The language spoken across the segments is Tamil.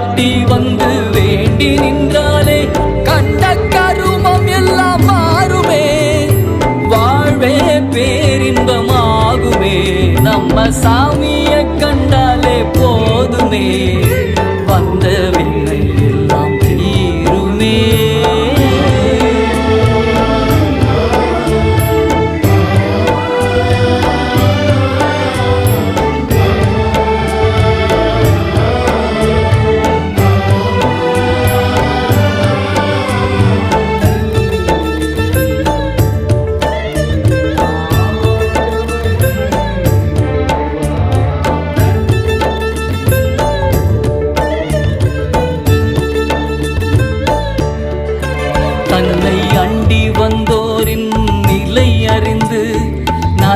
காட்டி வந்து வேண்டி நின்றாலே கண்ட கருமம் எல்லாம் மாறுமே. வாழ்வே பேரின்பமாகுமே. நம்ம சாமியை கண்டாலே போதுமே.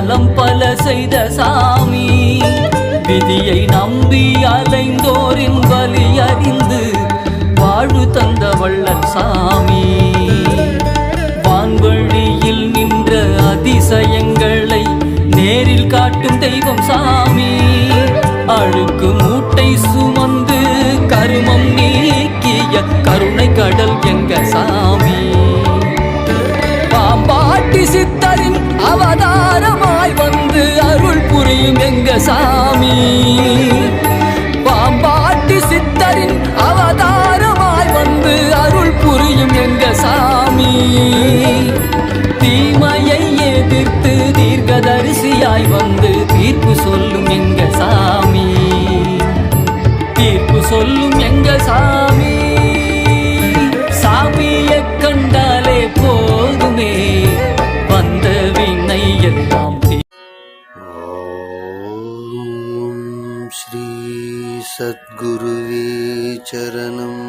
நலம் பல செய்த சாமி. விதியை நம்பி அலைந்தோரின் வலி அறிந்து வாழ்வு தந்த வள்ளல் சாமி. வான்வழியில் நின்ற அதிசயங்களை நேரில் காட்டும் தெய்வம் சாமி. செய்யும் எங்க சாமி? தீமையை எதிர்த்து தீர்க்கதரிசியாய் வந்து தீர்ப்பு சொல்லும் எங்க சாமி? தீர்ப்பு சொல்லும் எங்க சாமி? சாமியை கண்டாலே போதுமே வந்த வினை எல்லாம் ஸ்ரீ சத்குருவே சரணம்